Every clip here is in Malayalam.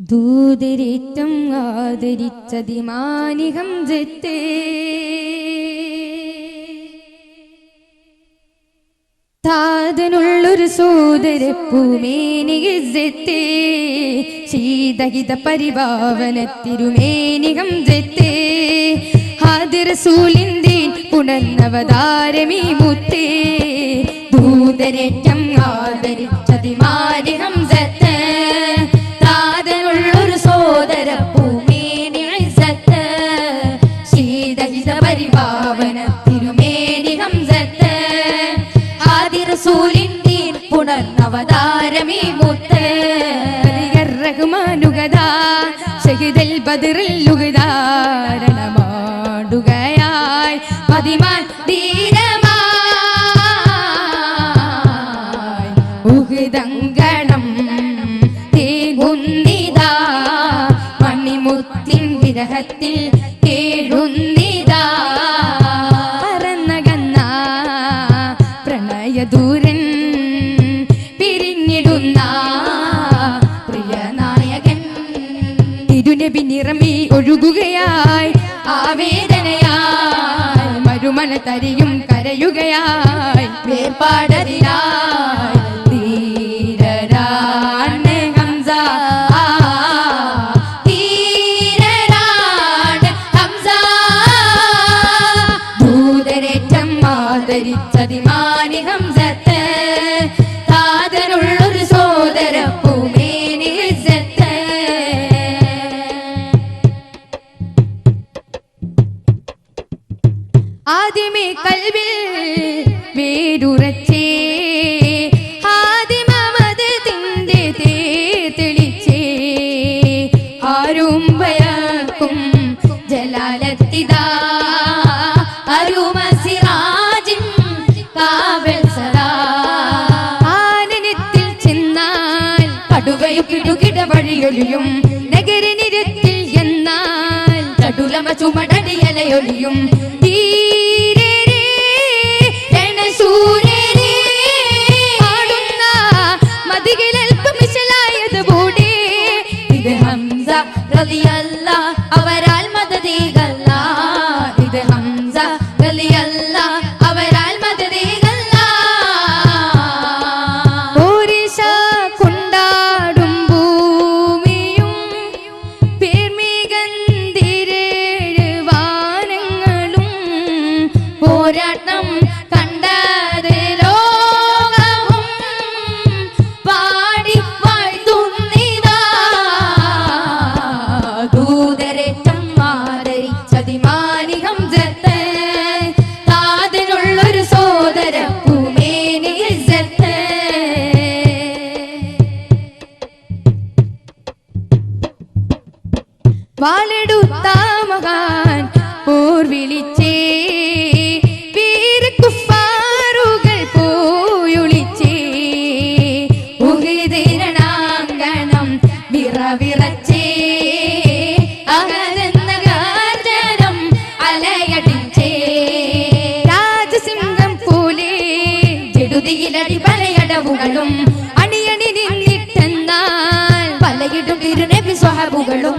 ദൂതരേറ്റം ആദരിച്ചതിമാനികം ജത്തേ. താതനുള്ളൊരു സോദര പൂമേനികത്തെ ശീതഹിത പരിഭാവനത്തിരുമേനികം ജത്തെ. ഹാദിറസൂലിന്റെ പുണർന്നവതാരമീ മുത്തേ. ദൂതരേറ്റം ആദരിച്ചതിമാനികം ആദിറസൂലിന്റെ പുണർന്നവതാരമീ മുത്ത്. റഹ്മാനുഗതാ ഷഹിദൽ ബദറിൽ ലുഗതാരണമാടുകയായി പതിമാൻ ധീരമായി. ഉഹുദങ്കണം തേങ്ങുന്നിതാ മണിമുത്തിൻ വിരഹത്തിൽ തിരുനബി നിറമി ഒഴുകുകയായി. ആവേദനയായി. മരുമണ തരിയും കരയുകയായി. വേർപാടതിനായി ധീരരാണ് ആദ്യമേ കൽവിൽ വേരുറച്ചേ ആദിമമതത്തിന്റെ നഗരനിരത്തിൽ എന്നാൽ ചടുലമ ചുമടടിയലയൊലിയും. ധീരരേ, വാലെടുത്ത മകാൻ പോർ വിളിച്ചേ വീരക്കുഫാറുകൾ പോയൊളിച്ചേ. ഉഹിതിരണാങ്കണം വിറവിറച്ചേ. അകലെന്ന ഗാർജനം അലയടിച്ചേ. രാജസിംഹം പോലെ ജടുതിയിലടി പലയടവുകളും അണിയണി നിന്നിട്ടെന്നാൽ പലയിടും തിരുനബി സ്വഹബുകളും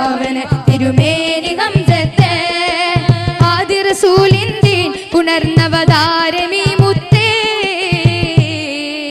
പാവന തിരുമേനി ഹംസത്തെ. ആദിറസൂലിന്തിൻ പുണർന്നവതാരമീ